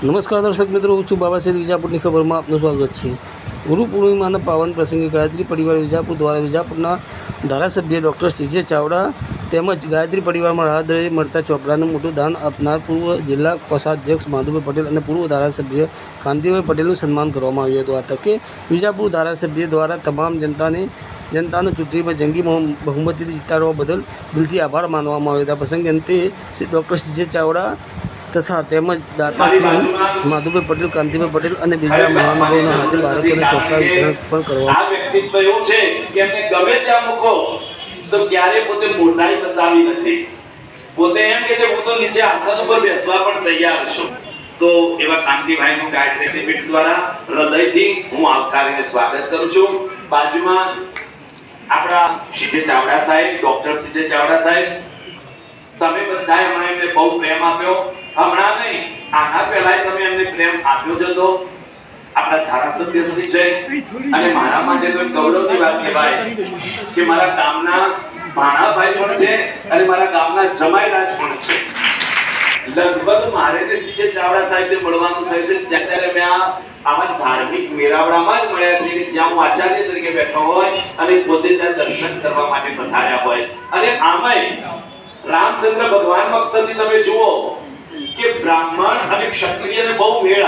નમસ્કાર દર્શક મિત્રો, હું છું બાબાસાહેબ વિજાપુરની ખબરમાં આપનું સ્વાગત છે. ગુરુ પૂર્ણિમાના પાવન પ્રસંગે ગાયત્રી પરિવાર વિજાપુર દ્વારા વિજાપુરના ધારાસભ્ય ડૉક્ટર સીજે ચાવડા તેમજ ગાયત્રી પરિવારમાં રાહત મળતા ચોપડાનું મોટું દાન આપનાર પૂર્વ જિલ્લા કોષાધ્યક્ષ માધુભાઈ પટેલ અને પૂર્વ ધારાસભ્ય કાંતિભાઈ પટેલનું સન્માન કરવામાં આવ્યું હતું. આ તકે વિજાપુર ધારાસભ્ય દ્વારા તમામ જનતાને, જનતાનો ચૂંટણીમાં જંગી બહુમતીથી જીતાડવા બદલ દિલથી આભાર માનવામાં આવ્યો હતા. પ્રસંગે અંતે ડૉક્ટર સીજે ચાવડા તથા તેમજ દાતાશ્રી માધુભાઈ પટેલ, કાંતિભાઈ પટેલ અને બીજા મહાનુભાવોના હાથે બાળકોને ચોખ્ખા વિતરણ પણ કરવા પોતે એમ કે છે, હું તો નીચે આસન ઉપર બેસવા પણ તૈયાર છું. તો એવા કાંતિભાઈનું ગાયત્રી લિમિટ દ્વારા હૃદયથી હું આવકારીને સ્વાગત કરું છું. બાજુમાં આપણા સીજે ચાવડા સાહેબ, ડોક્ટર સીજે ચાવડા સાહેબ, તમે બધાએ મને બહુ પ્રેમ આપ્યો. હમણાં નહીં, આના પહેલા તમે એમને પ્રેમ આપ્યો જ હતો. આપણા ધારાસભ્ય સુધી છે. અને મારા માટે તો ગૌરવની વાત કહેવાય કે મારા ગામના ભાણાભાઈ પણ છે અને મારા ગામના જમાઈરાજ પણ છે. લગભગ મારે ને સીજે ચાવડા સાહેબને મળવાનું થયું છે, ત્યારે મેં આ આવા ધાર્મિક મેળાવડામાં જ મળ્યા છે જ્યાં હું આચાર્ય તરીકે બેઠો હોય અને પોતે ત્યાં દર્શન કરવા માટે પધાર્યા હોય. અને આમાંય રામચંદ્ર ભગવાન વખતથી તમે જુઓ બ્રાહ્મણ અને ક્ષત્રિયને બહુ મેળ